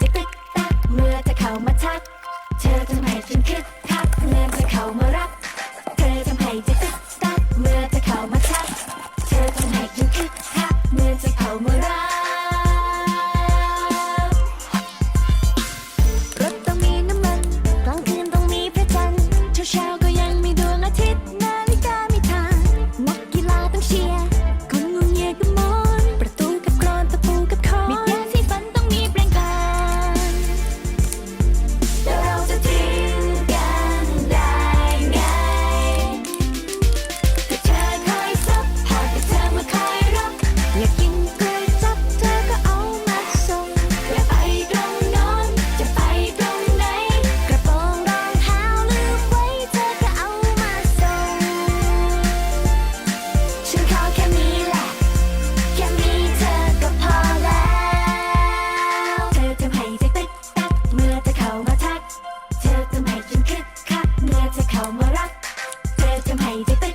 จะตึกตักเมื่อจะเข้ามาทัก เธอทำให้ฉันคึกคักเมื่อจะเข้ามารัก มารัก เธอทำให้ใจเต้น